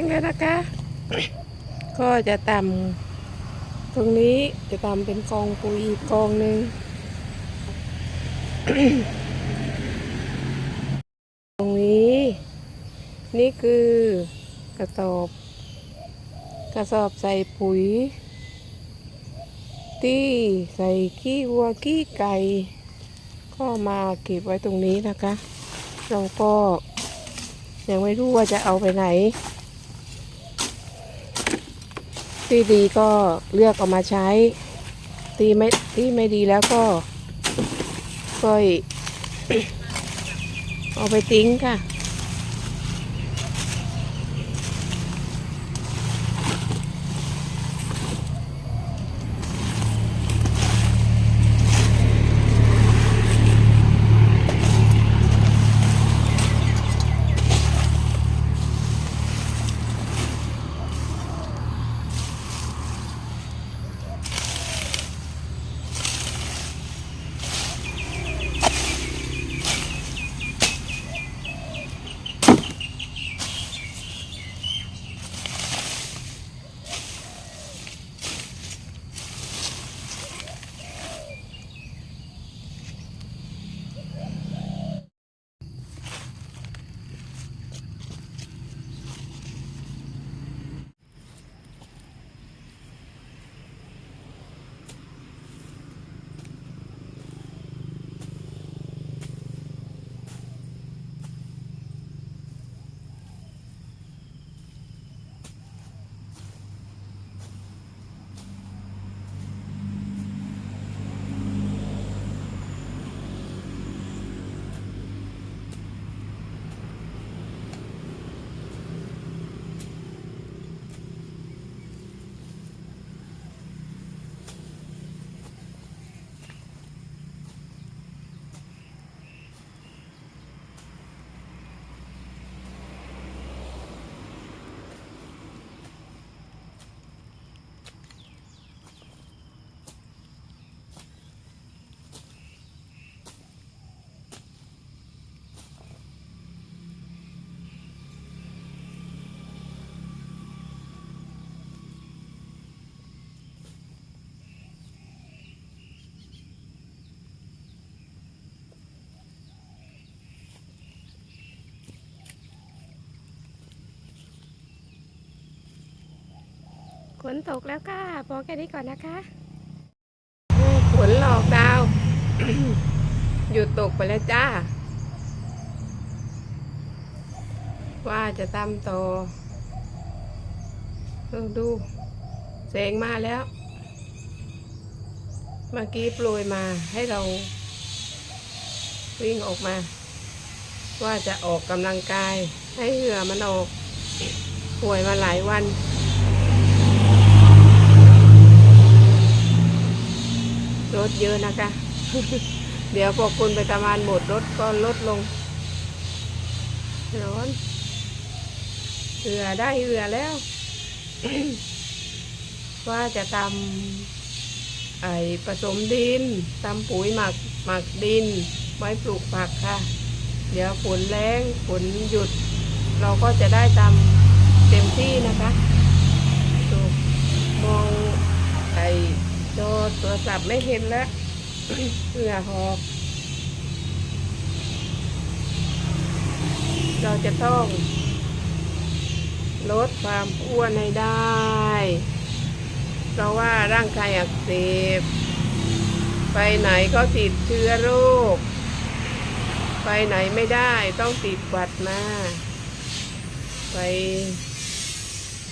งแล้วนะคะ ก็จะตำตรงนี้จะตำเป็นกองปุ๋ยอีกกองหนึ่งตรงนี้ นี่คือกระสอบกระสอบใส่ปุ๋ย ที่ใส่ขี้วัวขี้ไก่ก็มาเก็บไว้ตรงนี้นะคะ เราก็ยังไม่รู้ว่าจะเอาไปไหน ที่ดีก็เลือกเอามาใช้ ที่ไม่ที่ไม่ดีแล้วก็ก็เอาไปทิ้งค่ะ นตกแล้วค่ะพอแค่นี้ก่อนนะคะฝนหลอกดาว หยุดตกไปแล้วจ้า ว่าจะตำต่อเออดูแสงมาแล้ว เมื่อกี้โปรยมาให้เราวิ่งออกมา ว่าจะออกกำลังกายให้เหงื่อมันออกป่วยมาหลายวัน รถเยอะนะคะ เดี๋ยวพอคุณไปทำงานหมดรถก็ลดลง ร้อนเหือได้เหือแล้ว ว่าจะทำไอ้ผสมดินทำปุ๋ยหมักหมักดิน ไว้ปลูกผักค่ะ เดี๋ยวฝนแรงฝนหยุด เราก็จะได้ทำเต็มที่นะคะ มองไอ้ จอโทรศัพท์ไม่เห็นแล้วเหงื่อหอบเราจะต้อง ลดความอ้วนให้ได้ เพราะว่าร่างกายอักเสบ ไปไหนก็ติดเชื้อโรค ไปไหนไม่ได้ต้องติดหวัดมา ไป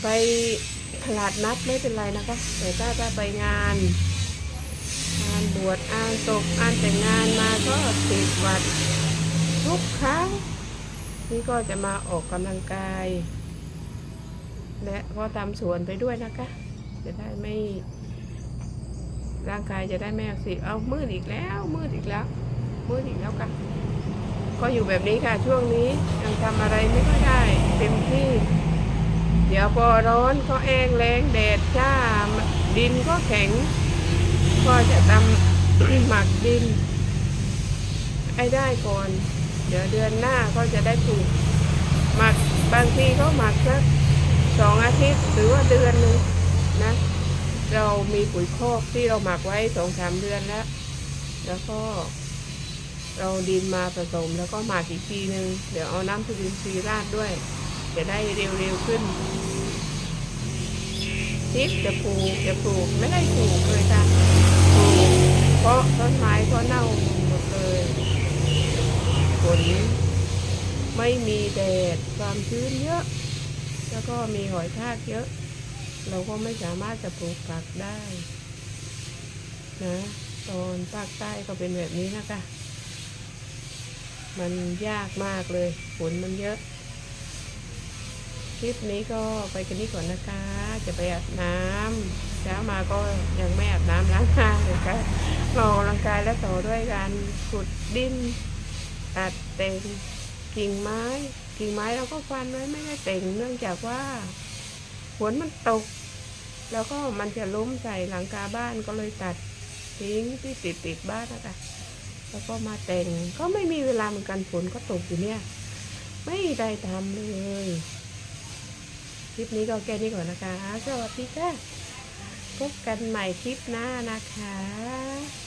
ไป ตลาดนัดไม่เป็นไรนะคะ แต่ถ้าถ้าไปงาน งานบวชงานศพงานแต่งงานมาก็ติดวัดทุกครั้งนี่ก็จะมาออกกำลังกาย และก็ทำสวนไปด้วยนะคะ จะได้ไม่ร่างกายจะได้ไม่อักเสบเอามืดอีกแล้ว มืดอีกแล้วมืดอีกแล้วค่ะ ก็อยู่แบบนี้ค่ะช่วงนี้ยังทำอะไรไม่ค่อยได้เต็มที่ ดี๋ยวพอร้อนก็แองแรงแดดจ้าดินก็แข็ง ก็จะทำหมักดินให้ได้ก่อน เดี๋ยวเดือนหน้าก็จะได้ปลูกหมักบางทีก็หมักสักสองอาทิตย์หรือว่าเดือนหนึ่งนะ เรามีปุ๋ยคอกที่เราหมักไว้สองสามเดือนแล้ว แล้วก็ เราดินมาผสมแล้วก็หมักอีกทีหนึ่งเดี๋ยวเอาน้ำจุลินทรีย์ราดด้วย จะได้เร็วๆขึ้นทิปจะปลูกจะปลูกไม่ได้ปลูกเลยค่ะปลูกเพราะต้นไม้ก็เน่าหมดเลยฝนไม่มีแดดความชื้นเยอะ แล้วก็มีหอยทากเยอะ เราก็ไม่สามารถจะปลูกผักได้นะตอนภาคใต้ก็เป็นแบบนี้นะคะ มันยากมากเลยฝนมันเยอะ ลิปนี้ก็ไปกันนี้ก่อนนะคะ จะไปอาบน้ำเช้ามาก็ยังไม่อาบน้ำล้างหน้าเลยค่ะออกกำลังกายและต่อด้วยการขุดดินตัดแต่งกิ่งไม้ กิ่งไม้เราก็ฟันไว้ไม่ได้แต่งเนื่องจากว่าฝนมันตก แล้วก็มันจะล้มใส่หลังคาบ้านก็เลยตัดทิ้งที่ติดติดบ้านนะคะแล้วก็มาแต่งก็ไม่มีเวลาเหมือนกันฝนก็ตกอยู่เนี่ย ไม่ได้ทำเลย คลิปนี้ก็แค่นี้ก่อนนะคะ สวัสดีค่ะพบกันใหม่คลิปหน้านะคะ